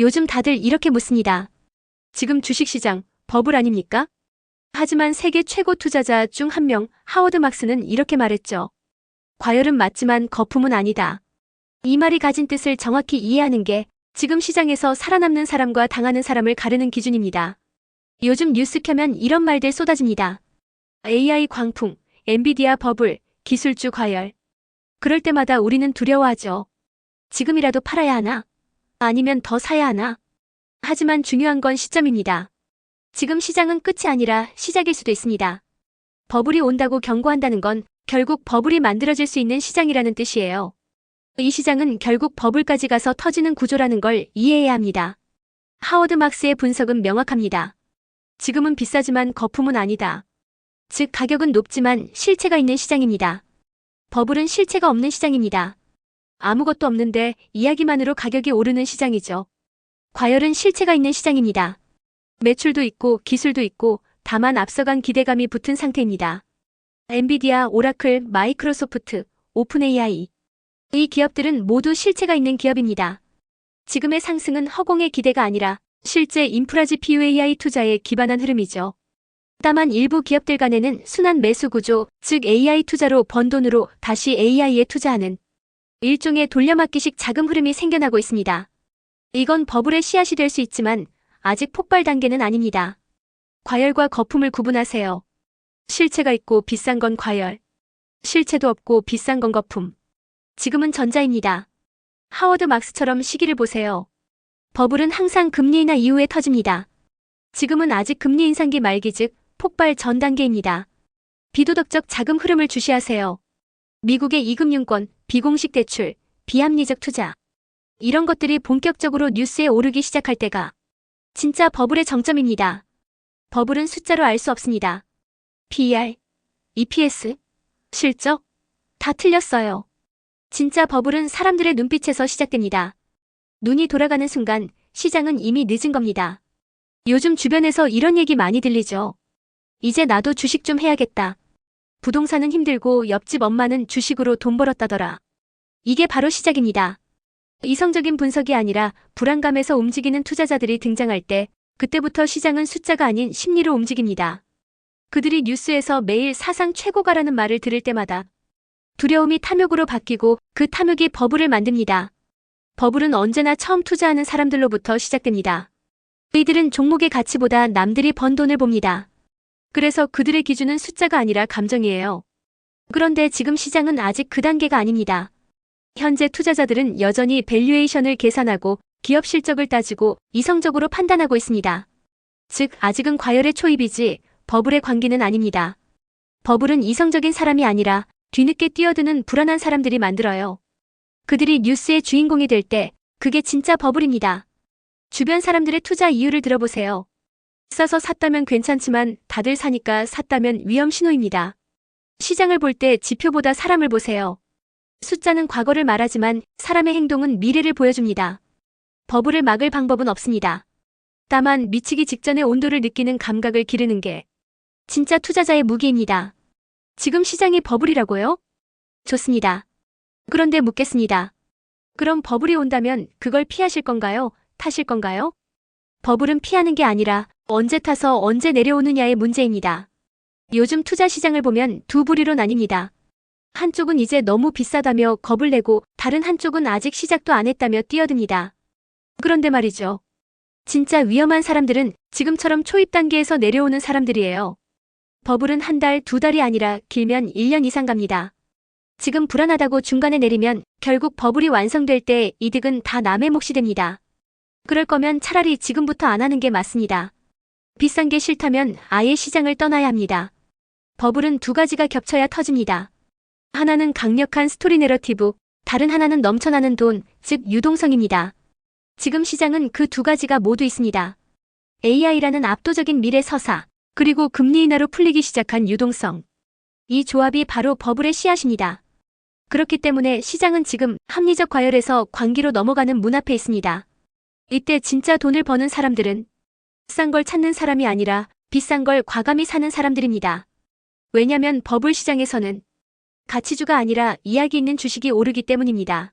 요즘 다들 이렇게 묻습니다. 지금 주식시장 버블 아닙니까? 하지만 세계 최고 투자자 중 한 명 하워드 막스는 이렇게 말했죠. 과열은 맞지만 거품은 아니다. 이 말이 가진 뜻을 정확히 이해하는 게 지금 시장에서 살아남는 사람과 당하는 사람을 가르는 기준입니다. 요즘 뉴스 켜면 이런 말들 쏟아집니다. AI 광풍, 엔비디아 버블, 기술주 과열. 그럴 때마다 우리는 두려워하죠. 지금이라도 팔아야 하나? 아니면 더 사야 하나? 하지만 중요한 건 시점입니다. 지금 시장은 끝이 아니라 시작일 수도 있습니다. 버블이 온다고 경고한다는 건 결국 버블이 만들어질 수 있는 시장이라는 뜻이에요. 이 시장은 결국 버블까지 가서 터지는 구조라는 걸 이해해야 합니다. 하워드 막스의 분석은 명확합니다. 지금은 비싸지만 거품은 아니다. 즉 가격은 높지만 실체가 있는 시장입니다. 버블은 실체가 없는 시장입니다. 아무것도 없는데 이야기만으로 가격이 오르는 시장이죠. 과열은 실체가 있는 시장입니다. 매출도 있고 기술도 있고 다만 앞서간 기대감이 붙은 상태입니다. 엔비디아, 오라클, 마이크로소프트, 오픈 AI. 이 기업들은 모두 실체가 있는 기업입니다. 지금의 상승은 허공의 기대가 아니라 실제 인프라 GPU AI 투자에 기반한 흐름이죠. 다만 일부 기업들 간에는 순환 매수 구조, 즉 AI 투자로 번 돈으로 다시 AI에 투자하는 일종의 돌려막기식 자금 흐름이 생겨나고 있습니다. 이건 버블의 씨앗이 될 수 있지만 아직 폭발 단계는 아닙니다. 과열과 거품을 구분하세요. 실체가 있고 비싼 건 과열. 실체도 없고 비싼 건 거품. 지금은 전자입니다. 하워드 막스처럼 시기를 보세요. 버블은 항상 금리 인하 이후에 터집니다. 지금은 아직 금리 인상기 말기 즉 폭발 전 단계입니다. 비도덕적 자금 흐름을 주시하세요. 미국의 이금융권, 비공식 대출, 비합리적 투자. 이런 것들이 본격적으로 뉴스에 오르기 시작할 때가 진짜 버블의 정점입니다. 버블은 숫자로 알 수 없습니다. PER, EPS, 실적 다 틀렸어요. 진짜 버블은 사람들의 눈빛에서 시작됩니다. 눈이 돌아가는 순간 시장은 이미 늦은 겁니다. 요즘 주변에서 이런 얘기 많이 들리죠. 이제 나도 주식 좀 해야겠다. 부동산은 힘들고 옆집 엄마는 주식으로 돈 벌었다더라. 이게 바로 시작입니다. 이성적인 분석이 아니라 불안감에서 움직이는 투자자들이 등장할 때 그때부터 시장은 숫자가 아닌 심리로 움직입니다. 그들이 뉴스에서 매일 사상 최고가라는 말을 들을 때마다 두려움이 탐욕으로 바뀌고 그 탐욕이 버블을 만듭니다. 버블은 언제나 처음 투자하는 사람들로부터 시작됩니다. 이들은 종목의 가치보다 남들이 번 돈을 봅니다. 그래서 그들의 기준은 숫자가 아니라 감정이에요. 그런데 지금 시장은 아직 그 단계가 아닙니다. 현재 투자자들은 여전히 밸류에이션을 계산하고 기업 실적을 따지고 이성적으로 판단하고 있습니다. 즉, 아직은 과열의 초입이지 버블의 관계는 아닙니다. 버블은 이성적인 사람이 아니라 뒤늦게 뛰어드는 불안한 사람들이 만들어요. 그들이 뉴스의 주인공이 될 때 그게 진짜 버블입니다. 주변 사람들의 투자 이유를 들어보세요. 싸서 샀다면 괜찮지만 다들 사니까 샀다면 위험 신호입니다. 시장을 볼 때 지표보다 사람을 보세요. 숫자는 과거를 말하지만 사람의 행동은 미래를 보여줍니다. 버블을 막을 방법은 없습니다. 다만 미치기 직전의 온도를 느끼는 감각을 기르는 게 진짜 투자자의 무기입니다. 지금 시장이 버블이라고요? 좋습니다. 그런데 묻겠습니다. 그럼 버블이 온다면 그걸 피하실 건가요? 타실 건가요? 버블은 피하는 게 아니라 언제 타서 언제 내려오느냐의 문제입니다. 요즘 투자 시장을 보면 두 부류로 나뉩니다. 한쪽은 이제 너무 비싸다며 겁을 내고 다른 한쪽은 아직 시작도 안 했다며 뛰어듭니다. 그런데 말이죠. 진짜 위험한 사람들은 지금처럼 초입 단계에서 내려오는 사람들이에요. 버블은 한 달, 두 달이 아니라 길면 1년 이상 갑니다. 지금 불안하다고 중간에 내리면 결국 버블이 완성될 때 이득은 다 남의 몫이 됩니다. 그럴 거면 차라리 지금부터 안 하는 게 맞습니다. 비싼 게 싫다면 아예 시장을 떠나야 합니다. 버블은 두 가지가 겹쳐야 터집니다. 하나는 강력한 스토리 내러티브, 다른 하나는 넘쳐나는 돈, 즉 유동성입니다. 지금 시장은 그 두 가지가 모두 있습니다. AI라는 압도적인 미래 서사, 그리고 금리 인하로 풀리기 시작한 유동성. 이 조합이 바로 버블의 씨앗입니다. 그렇기 때문에 시장은 지금 합리적 과열에서 광기로 넘어가는 문 앞에 있습니다. 이때 진짜 돈을 버는 사람들은 비싼 걸 찾는 사람이 아니라 비싼 걸 과감히 사는 사람들입니다. 왜냐면 버블 시장에서는 가치주가 아니라 이야기 있는 주식이 오르기 때문입니다.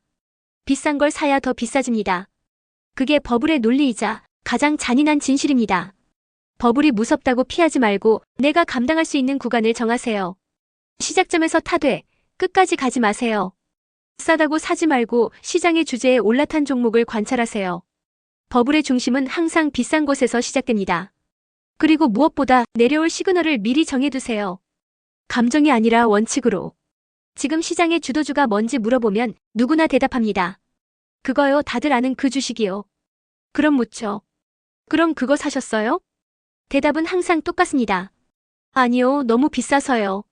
비싼 걸 사야 더 비싸집니다. 그게 버블의 논리이자 가장 잔인한 진실입니다. 버블이 무섭다고 피하지 말고 내가 감당할 수 있는 구간을 정하세요. 시작점에서 타되 끝까지 가지 마세요. 싸다고 사지 말고 시장의 주제에 올라탄 종목을 관찰하세요. 버블의 중심은 항상 비싼 곳에서 시작됩니다. 그리고 무엇보다 내려올 시그널을 미리 정해두세요. 감정이 아니라 원칙으로. 지금 시장의 주도주가 뭔지 물어보면 누구나 대답합니다. 그거요, 다들 아는 그 주식이요. 그럼 묻죠. 그럼 그거 사셨어요? 대답은 항상 똑같습니다. 아니요, 너무 비싸서요.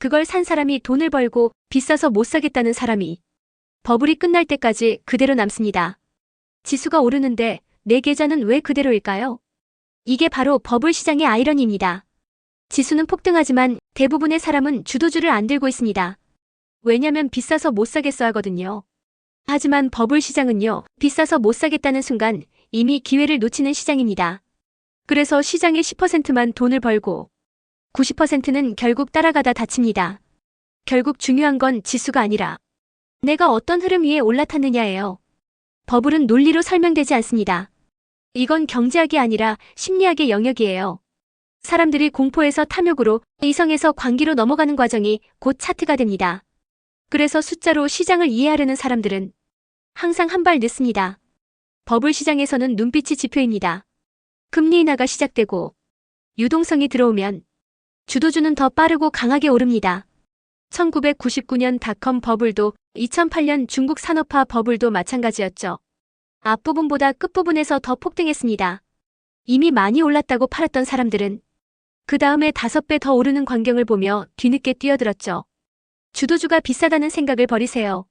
그걸 산 사람이 돈을 벌고 비싸서 못 사겠다는 사람이 버블이 끝날 때까지 그대로 남습니다. 지수가 오르는데 내 계좌는 왜 그대로일까요? 이게 바로 버블 시장의 아이러니입니다. 지수는 폭등하지만 대부분의 사람은 주도주를 안 들고 있습니다. 왜냐면 비싸서 못 사겠어 하거든요. 하지만 버블 시장은요, 비싸서 못 사겠다는 순간 이미 기회를 놓치는 시장입니다. 그래서 시장의 10%만 돈을 벌고 90%는 결국 따라가다 다칩니다. 결국 중요한 건 지수가 아니라 내가 어떤 흐름 위에 올라탔느냐예요. 버블은 논리로 설명되지 않습니다. 이건 경제학이 아니라 심리학의 영역이에요. 사람들이 공포에서 탐욕으로 이성에서 광기로 넘어가는 과정이 곧 차트가 됩니다. 그래서 숫자로 시장을 이해하려는 사람들은 항상 한 발 늦습니다. 버블 시장에서는 눈빛이 지표입니다. 금리 인하가 시작되고 유동성이 들어오면 주도주는 더 빠르고 강하게 오릅니다. 1999년 닷컴 버블도 2008년 중국 산업화 버블도 마찬가지였죠. 앞부분보다 끝부분에서 더 폭등했습니다. 이미 많이 올랐다고 팔았던 사람들은 그 다음에 다섯 배더 오르는 광경을 보며 뒤늦게 뛰어들었죠. 주도주가 비싸다는 생각을 버리세요.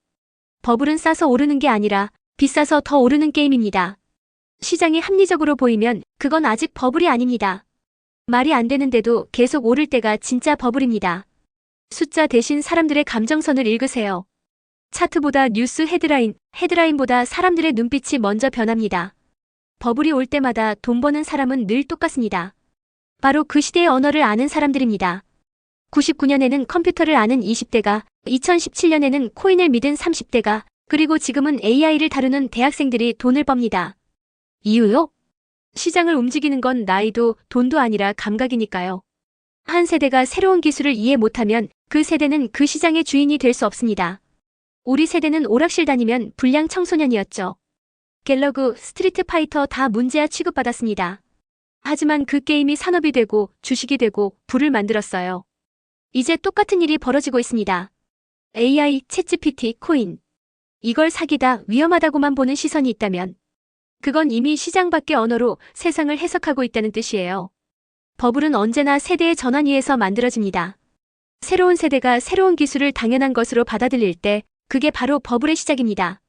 버블은 싸서 오르는 게 아니라 비싸서 더 오르는 게임입니다. 시장이 합리적으로 보이면 그건 아직 버블이 아닙니다. 말이 안 되는데도 계속 오를 때가 진짜 버블입니다. 숫자 대신 사람들의 감정선을 읽으세요. 차트보다 뉴스 헤드라인, 헤드라인보다 사람들의 눈빛이 먼저 변합니다. 버블이 올 때마다 돈 버는 사람은 늘 똑같습니다. 바로 그 시대의 언어를 아는 사람들입니다. 99년에는 컴퓨터를 아는 20대가, 2017년에는 코인을 믿은 30대가, 그리고 지금은 AI를 다루는 대학생들이 돈을 법니다. 이유요? 시장을 움직이는 건 나이도 돈도 아니라 감각이니까요. 한 세대가 새로운 기술을 이해 못하면 그 세대는 그 시장의 주인이 될 수 없습니다. 우리 세대는 오락실 다니면 불량 청소년이었죠. 갤러그, 스트리트 파이터 다 문제야 취급받았습니다. 하지만 그 게임이 산업이 되고 주식이 되고 부를 만들었어요. 이제 똑같은 일이 벌어지고 있습니다. AI, 챗GPT, 코인. 이걸 사기다 위험하다고만 보는 시선이 있다면 그건 이미 시장 밖의 언어로 세상을 해석하고 있다는 뜻이에요. 버블은 언제나 세대의 전환위에서 만들어집니다. 새로운 세대가 새로운 기술을 당연한 것으로 받아들일 때 그게 바로 버블의 시작입니다.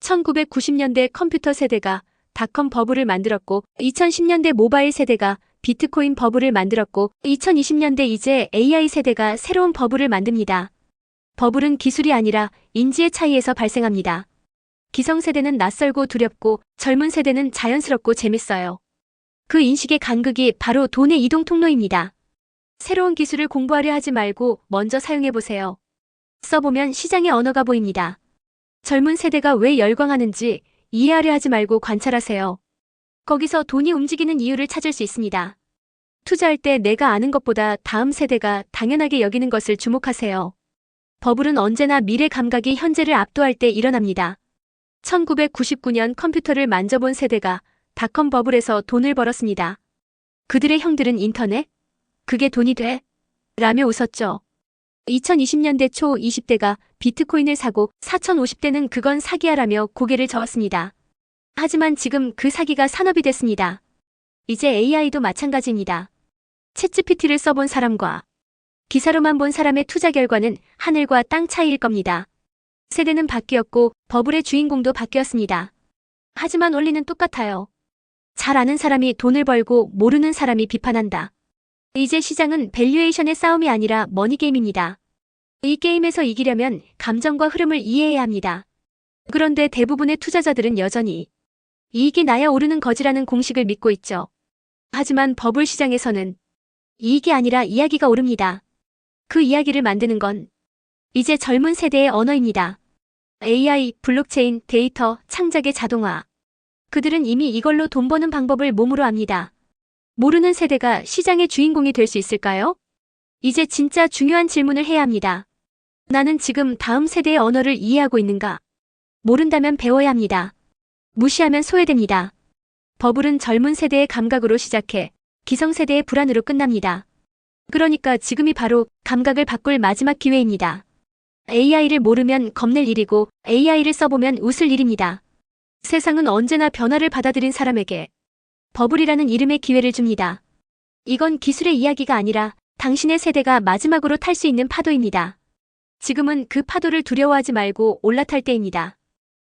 1990년대 컴퓨터 세대가 닷컴 버블을 만들었고 2010년대 모바일 세대가 비트코인 버블을 만들었고 2020년대 이제 AI 세대가 새로운 버블을 만듭니다. 버블은 기술이 아니라 인지의 차이에서 발생합니다. 기성세대는 낯설고 두렵고 젊은 세대는 자연스럽고 재밌어요. 그 인식의 간극이 바로 돈의 이동 통로입니다. 새로운 기술을 공부하려 하지 말고 먼저 사용해보세요. 써보면 시장의 언어가 보입니다. 젊은 세대가 왜 열광하는지 이해하려 하지 말고 관찰하세요. 거기서 돈이 움직이는 이유를 찾을 수 있습니다. 투자할 때 내가 아는 것보다 다음 세대가 당연하게 여기는 것을 주목하세요. 버블은 언제나 미래 감각이 현재를 압도할 때 일어납니다. 1999년 컴퓨터를 만져본 세대가 닷컴 버블에서 돈을 벌었습니다. 그들의 형들은 인터넷? 그게 돈이 돼? 라며 웃었죠. 2020년대 초 20대가 비트코인을 사고 4050대는 그건 사기야라며 고개를 저었습니다. 하지만 지금 그 사기가 산업이 됐습니다. 이제 AI도 마찬가지입니다. 챗GPT를 써본 사람과 기사로만 본 사람의 투자 결과는 하늘과 땅 차이일 겁니다. 세대는 바뀌었고 버블의 주인공도 바뀌었습니다. 하지만 원리는 똑같아요. 잘 아는 사람이 돈을 벌고 모르는 사람이 비판한다. 이제 시장은 밸류에이션의 싸움이 아니라 머니게임입니다. 이 게임에서 이기려면 감정과 흐름을 이해해야 합니다. 그런데 대부분의 투자자들은 여전히 이익이 나야 오르는 거지라는 공식을 믿고 있죠. 하지만 버블 시장에서는 이익이 아니라 이야기가 오릅니다. 그 이야기를 만드는 건 이제 젊은 세대의 언어입니다. AI, 블록체인, 데이터, 창작의 자동화. 그들은 이미 이걸로 돈 버는 방법을 몸으로 압니다. 모르는 세대가 시장의 주인공이 될 수 있을까요? 이제 진짜 중요한 질문을 해야 합니다. 나는 지금 다음 세대의 언어를 이해하고 있는가? 모른다면 배워야 합니다. 무시하면 소외됩니다. 버블은 젊은 세대의 감각으로 시작해 기성세대의 불안으로 끝납니다. 그러니까 지금이 바로 감각을 바꿀 마지막 기회입니다. AI를 모르면 겁낼 일이고 AI를 써보면 웃을 일입니다. 세상은 언제나 변화를 받아들인 사람에게 버블이라는 이름의 기회를 줍니다. 이건 기술의 이야기가 아니라 당신의 세대가 마지막으로 탈 수 있는 파도입니다. 지금은 그 파도를 두려워하지 말고 올라탈 때입니다.